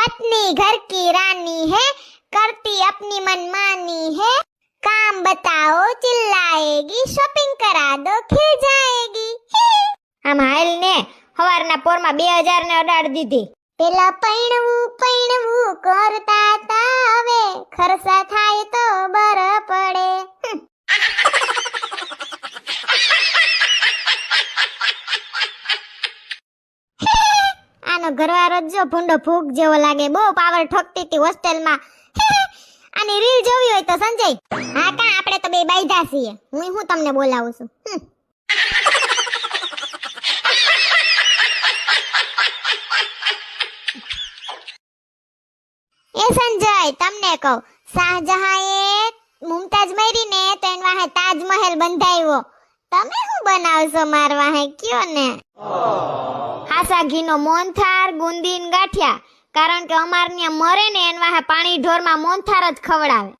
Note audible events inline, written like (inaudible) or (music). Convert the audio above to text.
पत्नी घर की रानी है करती अपनी मनमानी है काम बताओ चिल्लाएगी शॉपिंग करा दो खिल जाएगी આમ હાલ ને સવારના પોરમાં બે હજાર ને અડાડ દીધી પેલા પૈણવું પૈણવું કરતા તા હવે ખર્ચા થાય તો બર પડે (laughs) આનો ઘરવાળો જ જો ભૂંડો ભૂખ જેવો લાગે. બહુ પાવર ઠોકતી હતી હોસ્ટેલમાં. આની રીલ જોવી હોય તો સંજય. હા, કા? આપણે તો બે બાઈધા છીએ. હું હું તમને બોલાવું છું. એ સંજય, તમને કહું. શાહજહાએ મુમતાજ મરીને તો એન વાહે તાજમહેલ બંધાવ્યો. તમે શું બનાવશો મારવા હે કયો ને? હાસા ઘીનો મોનથાર ગુંદીન ગાંઠિયા. કારણ કે અમાર ત્યાં મરે ને એન પાણી ઢોરમાં મોનથાર જ ખવડાવે.